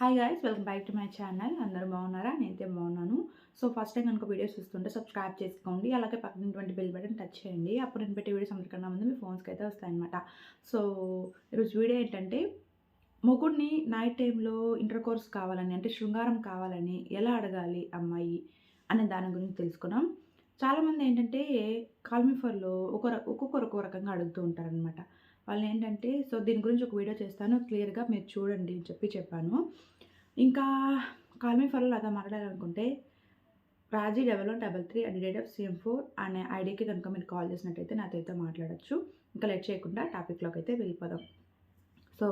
Hi guys welcome back to my channel అందరూ బాగున్నారా? నేనైతే బాగున్నాను. సో ఫస్ట్ టైం కనుక వీడియోస్ చూస్తుంటే సబ్స్క్రైబ్ చేసుకోండి. అలాగే పక్కనటువంటి బెల్ బటన్ టచ్ చేయండి. అప్పుడు నేను పెట్టే వీడియోస్ అందరికన్నా ముందు మీ ఫోన్స్కి అయితే వస్తాయన్నమాట. సో ఈరోజు వీడియో ఏంటంటే మొగుడిని నైట్ టైంలో ఇంటర్ కోర్స్ కావాలని అంటే శృంగారం కావాలని ఎలా అడగాలి అమ్మాయి అనే దాని గురించి తెలుసుకున్నాం. చాలామంది ఏంటంటే కాల్మిఫర్లో ఒక ఒక్కొక్కరు ఒక్కో రకంగా అడుగుతూ ఉంటారనమాట వాళ్ళు ఏంటంటే సో దీని గురించి ఒక వీడియో చేస్తాను క్లియర్గా మీరు చూడండి అని చెప్పి చెప్పాను. ఇంకా కాల్మీ ఫర్లో అలా మాట్లాడాలనుకుంటే రాజీ double one double three and date of CM four అనే ఐడికి కనుక మీరు కాల్ చేసినట్టయితే నాతో అయితే మాట్లాడచ్చు. ఇంకా లెట్ చేయకుండా టాపిక్లోకి అయితే వెళ్ళిపోదాం. సో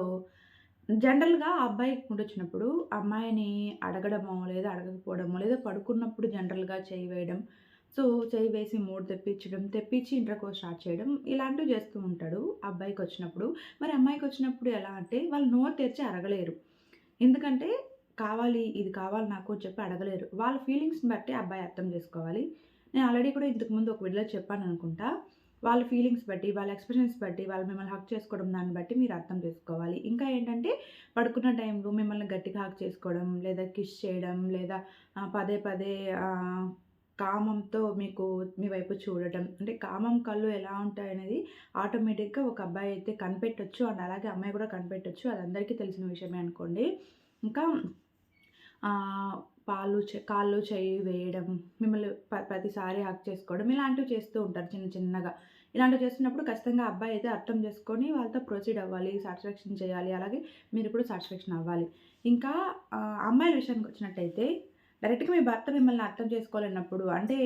జనరల్గా అబ్బాయి వచ్చినప్పుడు అమ్మాయిని అడగడమో లేదా అడగకపోవడమో లేదా పడుకున్నప్పుడు జనరల్గా చేయి వేయడం సో చేయి వేసి మూడు తెప్పించడం తెప్పించి ఇంటర్కో స్టార్ట్ చేయడం ఇలాంటివి చేస్తూ ఉంటాడు అబ్బాయికి వచ్చినప్పుడు మరి అమ్మాయికి వచ్చినప్పుడు ఎలా అంటే వాళ్ళు నోరు తెరిచి అడగలేరు. ఎందుకంటే కావాలి ఇది కావాలి నాకు అని చెప్పి అడగలేరు. వాళ్ళ ఫీలింగ్స్ని బట్టి అబ్బాయి అర్థం చేసుకోవాలి. నేను ఆల్రెడీ కూడా ఇంతకుముందు ఒక వీడియోలో చెప్పాను అనుకుంటా. వాళ్ళ ఫీలింగ్స్ బట్టి వాళ్ళ ఎక్స్ప్రెషన్స్ బట్టి వాళ్ళు మిమ్మల్ని హక్ చేసుకోవడం దాన్ని బట్టి మీరు అర్థం చేసుకోవాలి. ఇంకా ఏంటంటే పడుకున్న టైంలో మిమ్మల్ని గట్టిగా హక్ చేసుకోవడం లేదా కిష్ చేయడం లేదా పదే పదే కామంతో మీకు మీ వైపు చూడటం. అంటే కామం కళ్ళు ఎలా ఉంటాయి అనేది ఆటోమేటిక్గా ఒక అబ్బాయి అయితే కనిపెట్టచ్చు. అండ్ అలాగే అమ్మాయి కూడా కనిపెట్టచ్చు. అది అందరికీ తెలిసిన విషయమే అనుకోండి. ఇంకా పాలు కాళ్ళు చేయి వేయడం మిమ్మల్ని ప్రతిసారి హక్ చేసుకోవడం ఇలాంటివి చేస్తూ ఉంటారు చిన్న చిన్నగా. ఇలాంటివి చేస్తున్నప్పుడు ఖచ్చితంగా అబ్బాయి అయితే అర్థం చేసుకొని వాళ్ళతో ప్రొసీడ్ అవ్వాలి సాటిస్ఫాక్షన్ చేయాలి. అలాగే మీరు కూడా సాటిస్ఫాక్షన్ అవ్వాలి. ఇంకా అమ్మాయిల విషయానికి వచ్చినట్టయితే డైరెక్ట్గా మీ భర్త మిమ్మల్ని అర్థం చేసుకోలేనప్పుడు అంటే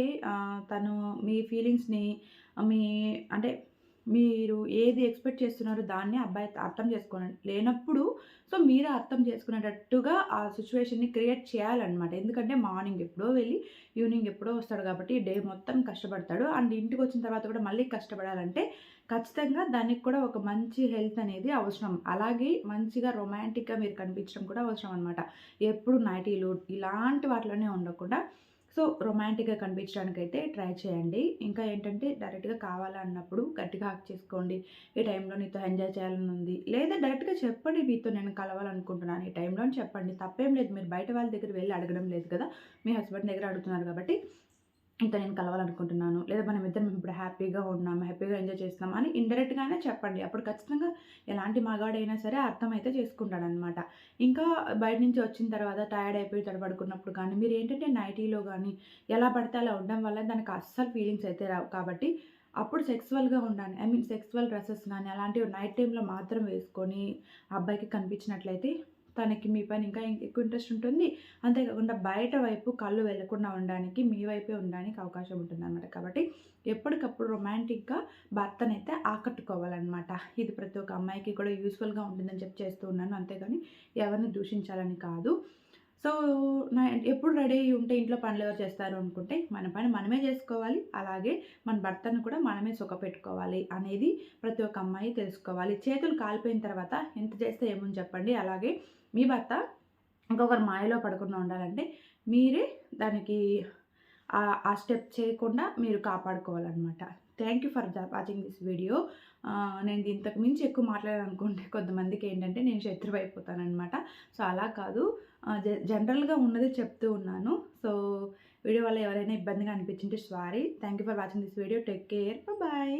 తను మీ ఫీలింగ్స్ని మీ అంటే మీరు ఏది ఎక్స్పెక్ట్ చేస్తున్నారో దాన్ని అబ్బాయి అర్థం చేసుకోండి లేనప్పుడు సో మీరే అర్థం చేసుకునేటట్టుగా ఆ సిచ్యువేషన్ని క్రియేట్ చేయాలన్నమాట. ఎందుకంటే మార్నింగ్ ఎప్పుడో వెళ్ళి ఈవినింగ్ ఎప్పుడో వస్తాడు కాబట్టి డే మొత్తం కష్టపడతాడు. అండ్ ఇంటికి వచ్చిన తర్వాత కూడా మళ్ళీ కష్టపడాలంటే ఖచ్చితంగా దానికి కూడా ఒక మంచి హెల్త్ అనేది అవసరం. అలాగే మంచిగా రొమాంటిక్గా మీరు కనిపించడం కూడా అవసరం అనమాట ఎప్పుడు నైటీలు ఇలాంటి వాటిలోనే ఉండకుండా సో రొమాంటిక్గా కనిపించడానికి అయితే ట్రై చేయండి. ఇంకా ఏంటంటే డైరెక్ట్గా కావాలన్నప్పుడు గట్టిగా హాక్ చేసుకోండి. ఈ టైంలో నీతో ఎంజాయ్ చేయాలని ఉంది. లేదా డైరెక్ట్గా చెప్పండి మీతో నేను కలవాలనుకుంటున్నాను ఈ టైంలో చెప్పండి. తప్పేం లేదు. మీరు బయట వాళ్ళ దగ్గర వెళ్ళి అడగడం లేదు కదా. మీ హస్బెండ్ దగ్గర అడుగుతున్నారు కాబట్టి ఇంత నేను కలవాలనుకుంటున్నాను. లేదా మనం ఇద్దరం ఇప్పుడు హ్యాపీగా ఉన్నాం హ్యాపీగా ఎంజాయ్ చేస్తున్నాం అని ఇండైరెక్ట్గానే చెప్పండి. అప్పుడు ఖచ్చితంగా ఎలాంటి మగాడైనా సరే అర్థమైతే చేసుకుంటాడనమాట ఇంకా బయట నుంచి వచ్చిన తర్వాత టైర్డ్ అయిపోయి తడబడుకున్నప్పుడు కానీ మీరు ఏంటంటే నైటీలో కానీ ఎలా పడితే అలా ఉండడం వల్ల దానికి అస్సలు ఫీలింగ్స్ అయితే రావు. కాబట్టి అప్పుడు సెక్స్వల్గా ఉండాలి. ఐ మీన్ సెక్స్వల్ డ్రెస్సెస్ కానీ అలాంటివి నైట్ టైంలో మాత్రం వేసుకొని అబ్బాయికి కనిపించినట్లయితే తనకి మీ పైన ఇంకా ఎక్కువ ఇంట్రెస్ట్ ఉంటుంది. అంతేకాకుండా బయట వైపు కళ్ళు వెళ్ళకుండా ఉండడానికి మీ వైపే ఉండడానికి అవకాశం ఉంటుంది అనమాట కాబట్టి ఎప్పటికప్పుడు రొమాంటిక్గా భర్తనైతే ఆకట్టుకోవాలన్నమాట. ఇది ప్రతి ఒక్క అమ్మాయికి కూడా యూస్ఫుల్గా ఉంటుందని చెప్పి చేస్తూ ఉన్నాను. అంతేగాని ఎవరిని దూషించాలని కాదు. సో నా ఎప్పుడు రెడీ అయ్యి ఉంటే ఇంట్లో పనులు ఎవరు చేస్తారు అనుకుంటే మన పని మనమే చేసుకోవాలి. అలాగే మన భర్తను కూడా మనమే సుఖ పెట్టుకోవాలి అనేది ప్రతి ఒక్క అమ్మాయి తెలుసుకోవాలి. చేతులు కాలిపోయిన తర్వాత ఎంత చేస్తే ఏముంది చెప్పండి. అలాగే మీ భర్త ఇంకొకరు మాయలో పడకుండా ఉండాలంటే మీరే దానికి ఆ స్టెప్ చేయకుండా మీరు కాపాడుకోవాలన్నమాట. Thank you for watching this video. నేను ఇంతకు మించి ఎక్కువ మాట్లాడాలనుకుంటే కొంతమందికి ఏంటంటే నేను శత్రువు అయిపోతానమాట సో అలా కాదు. జనరల్గా ఉన్నది చెప్తూ ఉన్నాను. సో వీడియో వల్ల ఎవరైనా ఇబ్బందిగా అనిపించింటే sorry. Thank you for watching this video. Take care. Bye.